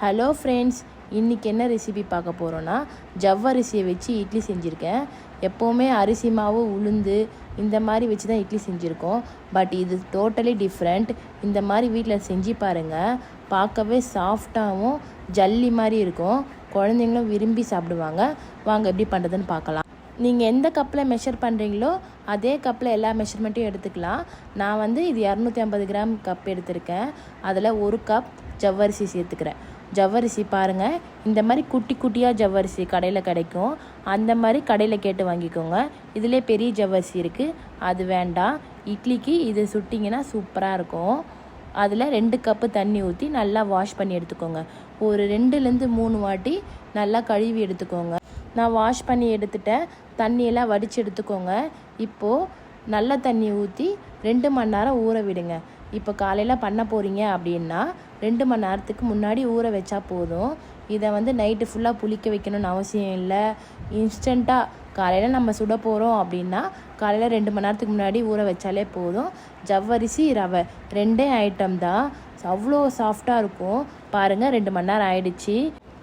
Hello friends இன்றைக்கி என்ன recipe பார்க்க போகிறோன்னா ஜவ்வரிசியை வச்சு இட்லி செஞ்சுருக்கேன். எப்போவுமே அரிசி மாவு உளுந்து இந்த மாதிரி வச்சு தான் இட்லி செஞ்சுருக்கோம். பட் இது டோட்டலி டிஃப்ரெண்ட் இந்த மாதிரி வீட்டில் செஞ்சு பாருங்கள் பார்க்கவே சாஃப்டாகவும் ஜல்லி மாதிரி இருக்கும். குழந்தைங்களும் விரும்பி சாப்பிடுவாங்க. வாங்க எப்படி பண்ணுறதுன்னு பார்க்கலாம். நீங்கள் எந்த கப்பில் மெஷர் பண்ணுறீங்களோ அதே கப்பில் எல்லா மெஷர்மெண்ட்டையும் எடுத்துக்கலாம். நான் வந்து இது இரநூத்தி ஐம்பது கிராம் கப் எடுத்திருக்கேன். அதில் ஒரு கப் ஜவ்வரிசி சேர்த்துக்கிறேன். ஜவ்வரிசி பாருங்கள் இந்த மாதிரி குட்டி குட்டியாக ஜவ்வரிசி கடையில் கிடைக்கும். அந்த மாதிரி கடையில் கேட்டு வாங்கிக்கோங்க. இதிலே பெரிய ஜவ்வரிசி இருக்குது அது வேண்டாம். இட்லிக்கு இது சுட்டிங்கன்னா சூப்பராக இருக்கும். அதில் ரெண்டு கப்பு தண்ணி ஊற்றி நல்லா வாஷ் பண்ணி எடுத்துக்கோங்க. ஒரு ரெண்டுலேருந்து மூணு வாட்டி நல்லா கழுவி எடுத்துக்கோங்க. நான் வாஷ் பண்ணி எடுத்துட்டேன் தண்ணியெல்லாம் வடித்து எடுத்துக்கோங்க. இப்போது நல்ல தண்ணி ஊற்றி ரெண்டு மணி நேரம் ஊற விடுங்க. இப்போ காலையில் பண்ண போகிறீங்க அப்படின்னா ரெண்டு மணி நேரத்துக்கு முன்னாடி ஊற வச்சா போதும். இதை வந்து நைட்டு ஃபுல்லாக புளிக்க வைக்கணும்னு அவசியம் இல்லை. இன்ஸ்டண்ட்டாக காலையில் நம்ம சுட போகிறோம் அப்படின்னா காலையில் ரெண்டு மணி நேரத்துக்கு முன்னாடி ஊற வச்சாலே போதும். ஜவ்வரிசி ரவை ரெண்டே ஐட்டம் தான். அவ்வளோ சாஃப்டாக இருக்கும். பாருங்கள் ரெண்டு மணி நேரம் ஆயிடுச்சு.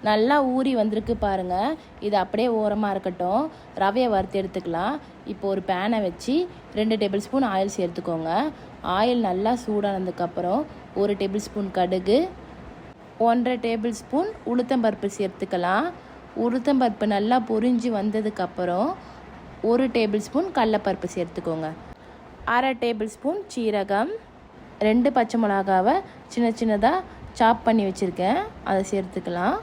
நல்லா ஊறி வந்திருக்கு பாருங்கள் இது அப்படியே ஓரமாக இருக்கட்டும். ரவையை வறுத்து எடுத்துக்கலாம். இப்போ ஒரு பேனை வச்சு ரெண்டு டேபிள் ஸ்பூன் ஆயில் சேர்த்துக்கோங்க. ஆயில் நல்லா சூடானதுக்கப்புறம் ஒரு டேபிள் ஸ்பூன் கடுகு ஒன்றரை டேபிள் ஸ்பூன் உளுத்தம்பருப்பு சேர்த்துக்கலாம். உளுத்தம்பருப்பு நல்லா பொரிஞ்சு வந்ததுக்கப்புறம் ஒரு டேபிள் ஸ்பூன் கடலப்பருப்பு சேர்த்துக்கோங்க. அரை டேபிள் ஸ்பூன் சீரகம் ரெண்டு பச்சை மிளகாவை சின்ன சின்னதாக சாப் பண்ணி வச்சுருக்கேன். அதை சேர்த்துக்கலாம்.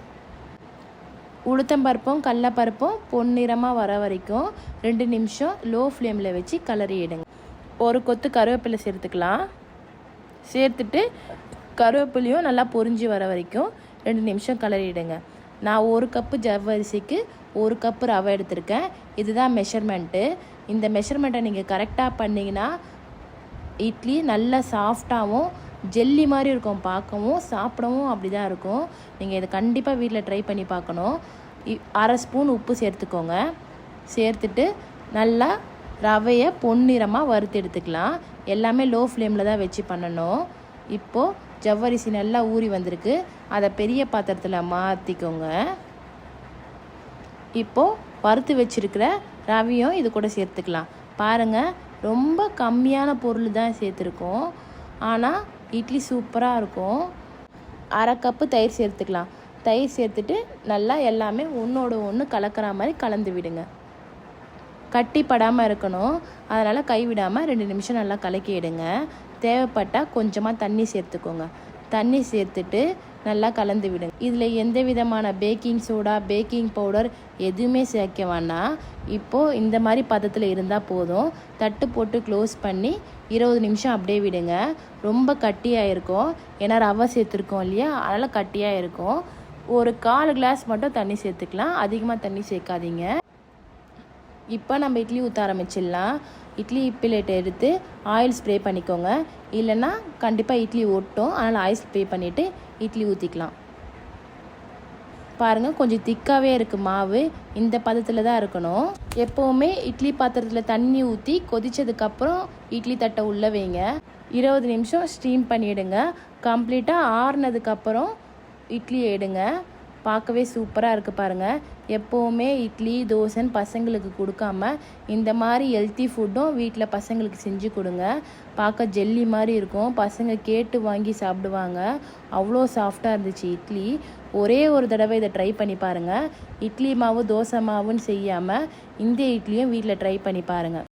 உளுத்தம்பருப்பும் கடலப்பருப்பும் பொன்னிறமாக வர வரைக்கும் ரெண்டு நிமிஷம் லோ ஃப்ளேமில் வச்சு கலரி எடுங்க. ஒரு கொத்து கருவேப்பிலை சேர்த்துக்கலாம். சேர்த்துட்டு கருவேப்பிலையும் நல்லா பொரிஞ்சு வர வரைக்கும் ரெண்டு நிமிஷம் கலரிடுங்க நான் ஒரு கப்பு ஜவ்வரிசிக்கு ஒரு கப்பு ரவை எடுத்திருக்கேன். இதுதான் மெஷர்மெண்ட்டு இந்த மெஷர்மெண்ட்டை நீங்கள் கரெக்டாக பண்ணிங்கன்னா இட்லி நல்லா சாஃப்டாகவும் ஜெல்லி மாதிரி இருக்கும். பார்க்கவும் சாப்பிடவும் அப்படி தான் இருக்கும். நீங்கள் இதை கண்டிப்பாக வீட்டில் ட்ரை பண்ணி பார்க்கணும். இ- அரை ஸ்பூன் உப்பு சேர்த்துக்கோங்க. சேர்த்துட்டு நல்லா ரவையை பொன்னிறமாக வறுத்து எடுத்துக்கலாம். எல்லாமே லோ ஃப்ளேமில் தான் வச்சு பண்ணணும். இப்போது ஜவ்வரிசி நல்லா ஊறி வந்திருக்கு. அதை பெரிய பாத்திரத்தில் மாற்றிக்கோங்க இப்போது வறுத்து வச்சிருக்கிற ரவையும் இது கூட சேர்த்துக்கலாம். பாருங்கள் ரொம்ப கம்மியான பொருள் தான் சேர்த்துருக்கோம். ஆனால் இட்லி சூப்பராக இருக்கும். அரை கப்பு தயிர் சேர்த்துக்கலாம். தயிர் சேர்த்துட்டு நல்லா எல்லாமே ஒன்றோட ஒன்று கலக்கிற மாதிரி கலந்து விடுங்க. கட்டி படாமல் இருக்கணும். அதனால் கைவிடாமல் ரெண்டு நிமிஷம் நல்லா கலக்கிடுங்க தேவைப்பட்டால் கொஞ்சமாக தண்ணி சேர்த்துக்கோங்க. தண்ணி சேர்த்துட்டு நல்லா கலந்து விடுங்க. இதில் எந்த விதமான பேக்கிங் சோடா பேக்கிங் பவுடர் எதுவுமே சேர்க்க வேணாம். இப்போது இந்த மாதிரி பதத்தில் இருந்தால் போதும். தட்டு போட்டு க்ளோஸ் பண்ணி இருபது நிமிஷம் அப்படியே விடுங்க. ரொம்ப கட்டியாக இருக்கும். ஏன்னா ரவை சேர்த்துருக்கோம் இல்லையா? அதனால் கட்டியாக இருக்கும். ஒரு கால் கிளாஸ் மட்டும் தண்ணி சேர்த்துக்கலாம். அதிகமாக தண்ணி சேர்க்காதீங்க. இப்போ நம்ம இட்லி ஊற்ற ஆரம்பிச்சிடலாம். இட்லி பிளேட் எடுத்து ஆயில் ஸ்ப்ரே பண்ணிக்கோங்க. இல்லைன்னா கண்டிப்பாக இட்லி ஒட்டும். அதனால் ஆயில் ஸ்ப்ரே பண்ணிவிட்டு இட்லி ஊற்றிக்கலாம் பாருங்கள் கொஞ்சம் திக்காகவே இருக்குது மாவு. இந்த பதத்தில் தான் இருக்கணும். எப்போவுமே இட்லி பாத்திரத்தில் தண்ணி ஊற்றி கொதித்ததுக்கப்புறம் இட்லி தட்டை உள்ளே வைங்க. இருபது நிமிஷம் ஸ்டீம் பண்ணிவிடுங்க கம்ப்ளீட்டாக ஆறுனதுக்கப்புறம் இட்லி எடுங்க. பார்க்கவே சூப்பராக இருக்குது பாருங்கள் எப்போவுமே இட்லி தோசைன்னு பசங்களுக்கு கொடுக்காம இந்த மாதிரி ஹெல்த்தி ஃபுட்டும் வீட்டில் பசங்களுக்கு செஞ்சு கொடுங்க. பார்க்க ஜெல்லி மாதிரி இருக்கும். பசங்க கேட்டு வாங்கி சாப்பிடுவாங்க. அவ்வளோ சாஃப்டாக இருந்துச்சு இட்லி. ஒரே ஒரு தடவை இதை ட்ரை பண்ணி பாருங்கள் இட்லி மாவு தோசை மாவுன்னு செய்யாமல் இந்த இட்லியும் வீட்டில் ட்ரை பண்ணி பாருங்கள்